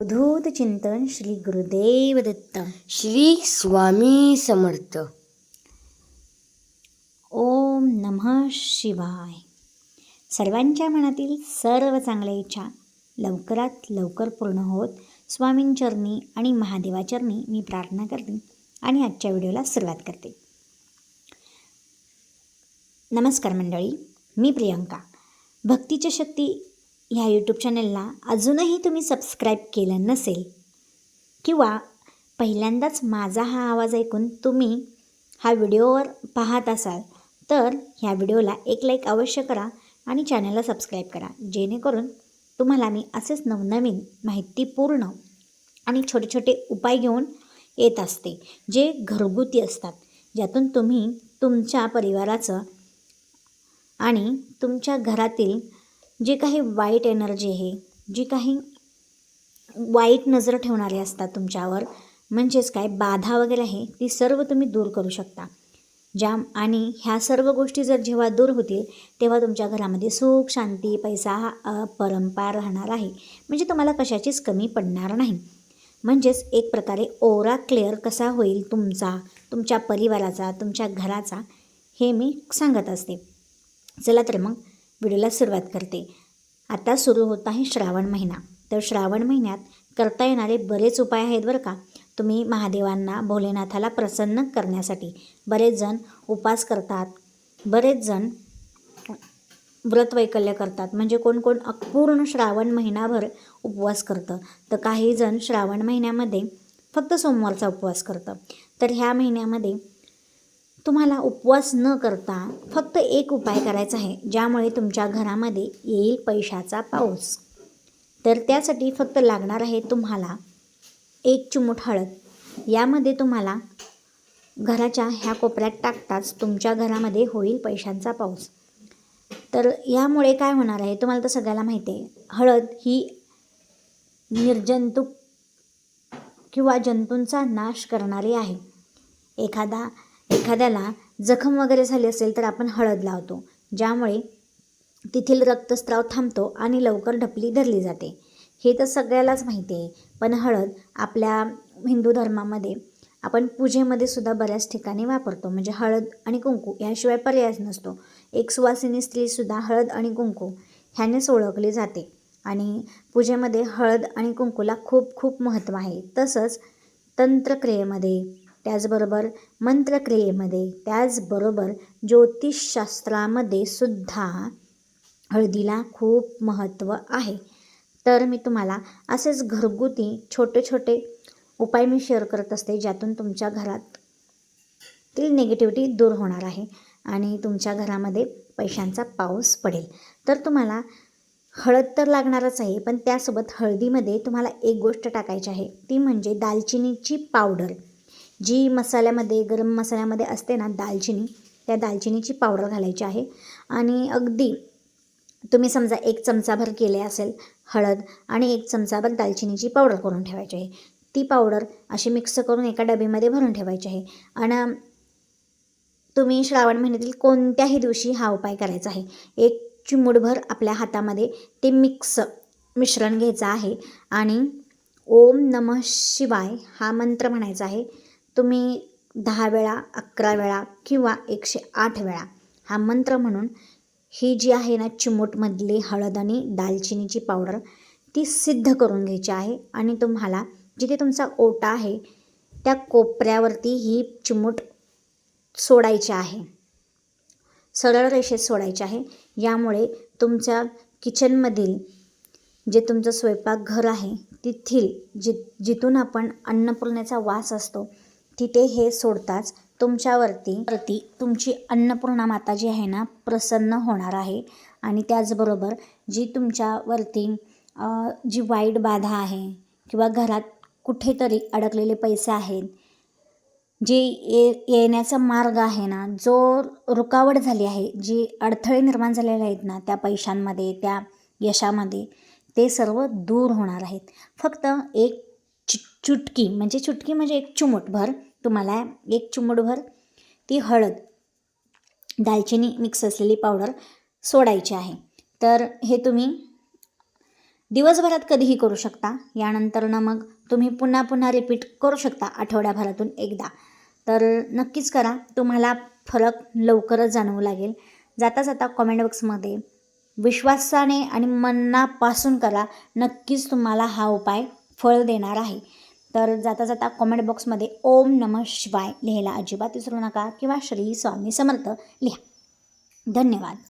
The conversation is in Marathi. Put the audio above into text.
अवधूत चिंतन श्री गुरुदेव दत्त श्री स्वामी समर्थ. ओम नमः शिवाय. सर्वांच्या मनातील सर्व चांगल्या इच्छा लवकरात लवकर पूर्ण होत. स्वामींचरणी आणि महादेवाचरणी मी प्रार्थना करते आणि आजच्या व्हिडिओला सुरुवात करते. नमस्कार मंडळी मी प्रियंका. भक्तीच्या शक्ती ह्या यूट्यूब चॅनलला अजूनही तुम्ही सबस्क्राईब केलं नसेल किंवा पहिल्यांदाच माझा हा आवाज ऐकून तुम्ही हा व्हिडिओवर पाहत असाल तर ह्या व्हिडिओला एक लाईक अवश्य करा आणि चॅनलला सबस्क्राईब करा. जेणेकरून तुम्हाला मी असेच नवनवीन माहितीपूर्ण आणि छोटे छोटे उपाय घेऊन येत असते जे घरगुती असतात. ज्यातून तुम्ही तुमच्या परिवाराचं आणि तुमच्या घरातील जे काही वाईट एनर्जी आहे जी काही वाईट नजर ठेवणारे असतात तुमच्यावर म्हणजेच काय बाधा वगैरे आहे ती सर्व तुम्ही दूर करू शकता. ज्या आणि ह्या सर्व गोष्टी जर जेव्हा दूर होतील तेव्हा तुमच्या घरामध्ये सुख शांती पैसा हा परंपरा राहणार आहे. म्हणजे तुम्हाला कशाचीच कमी पडणार नाही. म्हणजेच एक प्रकारे ओरा क्लिअर कसा होईल तुमचा तुमच्या परिवाराचा तुमच्या घराचा हे मी सांगत असते. चला तर मग व्हिडिओला सुरुवात करते. आता सुरू होत आहे श्रावण महिना. तर श्रावण महिन्यात करता येणारे बरेच उपाय आहेत बरं का? तुम्ही महादेवांना भोलेनाथाला प्रसन्न करण्यासाठी बरेच जण उपास करतात. बरेच जण व्रतवैकल्य करतात. म्हणजे कोण कोण पूर्ण श्रावण महिनाभर उपवास करतं. तर काही जण श्रावण महिन्यामध्ये फक्त सोमवारचा उपवास करतं. तर ह्या महिन्यामध्ये तुम्हाला उपवास न करता फक्त एक उपाय करायचा आहे ज्यामुळे तुमच्या घरामध्ये येईल पैशाचा पाऊस. तर त्यासाठी फक्त लागणार आहे तुम्हाला एक चिमूट हळद. यामध्ये तुम्हाला घराच्या ह्या कोपऱ्यात टाकताच तुमच्या घरामध्ये होईल पैशांचा पाऊस. तर यामुळे काय होणार आहे तुम्हाला तर सगळ्याला माहिती आहे. हळद ही निर्जंतुक किंवा जंतूंचा नाश करणारी आहे. एखादा एखाद्याला जखम वगैरे झाली असेल तर आपण हळद लावतो ज्यामुळे तेथील रक्तस्राव थांबतो आणि लवकर ढपली धरली जाते. हे तर सगळ्यालाच माहिती आहे पण हळद आपल्या हिंदू धर्मामध्ये आपण पूजेमध्ये सुद्धा बऱ्याच ठिकाणी वापरतो. म्हणजे हळद आणि कुंकू याशिवाय पर्यायच नसतो. एक सुवासिनी स्त्रीसुद्धा हळद आणि कुंकू ह्यानेच ओळखली जाते. आणि पूजेमध्ये हळद आणि कुंकूला खूप खूप महत्त्व आहे. तसंच तंत्रक्रियेमध्ये त्याचबरोबर मंत्रक्रियेमध्ये त्याचबरोबर ज्योतिषशास्त्रामध्ये सुद्धा हळदीला खूप महत्त्व आहे. तर मी तुम्हाला असेच घरगुती छोटे छोटे उपाय मी शेअर करत असते ज्यातून तुमच्या घरात तील निगेटिव्हिटी दूर होणार आहे आणि तुमच्या घरामध्ये पैशांचा पाऊस पडेल. तर तुम्हाला हळद तर लागणारच आहे पण त्यासोबत हळदीमध्ये तुम्हाला एक गोष्ट टाकायची आहे. ती म्हणजे दालचिनीची पावडर. जी मसाल्यामध्ये गरम मसाल्यामध्ये असते ना दालचिनी त्या दालचिनीची पावडर घालायची आहे. आणि अगदी तुम्ही समजा एक चमचाभर केले असेल हळद आणि एक चमचाभर दालचिनीची पावडर करून ठेवायची आहे. ती पावडर अशी मिक्स करून एका डबीमध्ये भरून ठेवायची आहे. आणि तुम्ही श्रावण महिन्यातील कोणत्याही दिवशी हा उपाय करायचा आहे. एक चिमुडभर आपल्या हातामध्ये ते मिक्स मिश्रण घ्यायचं आहे. आणि ओम नमः शिवाय हा मंत्र म्हणायचा आहे. तुम्ही दहा वेळा अकरा वेळा किंवा एकशे आठ वेळा हा मंत्र म्हणून ही जी आहे ना चिमूटमधली हळद आणि दालचिनीची पावडर ती सिद्ध करून घ्यायची आहे. आणि तुम्हाला जिथे तुमचा ओटा आहे त्या कोपऱ्यावरती ही चिमूट सोडायची आहे. सरळ रेषेत सोडायची आहे. यामुळे तुमच्या किचनमधील जे तुमचं स्वयंपाकघर आहे तेथील जि जिथून आपण अन्नपूर्णेचा वास असतो तिथे हे सोडताच तुमच्यावरती वरती तुमची अन्नपूर्णा माता जी आहे ना प्रसन्न होणार आहे. आणि त्याचबरोबर जी तुमच्यावरती जी वाईट बाधा आहे किंवा घरात कुठेतरी अडकलेले पैसे आहेत जे ये येण्याचा मार्ग आहे ना जो रुकावट झाली आहे जी अडथळे निर्माण झालेले आहेत ना त्या पैशांमध्ये त्या यशामध्ये ते सर्व दूर होणार आहेत. फक्त एक चु चुटकी म्हणजे चुटकी म्हणजे एक चिमूटभर तुम्हाला एक चिमूटभर ती हळद दालचिनी मिक्स असलेली पावडर सोडायची आहे. तर हे तुम्ही दिवसभरात कधीही करू शकता. यानंतरनं मग तुम्ही पुन्हा पुन्हा रिपीट करू शकता आठवड्याभरातून एकदा. तर नक्कीच करा. तुम्हाला फरक लवकरच जाणवू लागेल. जाता जाता कॉमेंट बॉक्समध्ये विश्वासाने आणि मनापासून करा. नक्कीच तुम्हाला हा उपाय फळ देणार आहे. तर जाता जाता कॉमेंट बॉक्समध्ये ओम नम शिवाय लिहायला अजिबात विसरू नका किंवा श्री स्वामी समर्थ लिहा. धन्यवाद.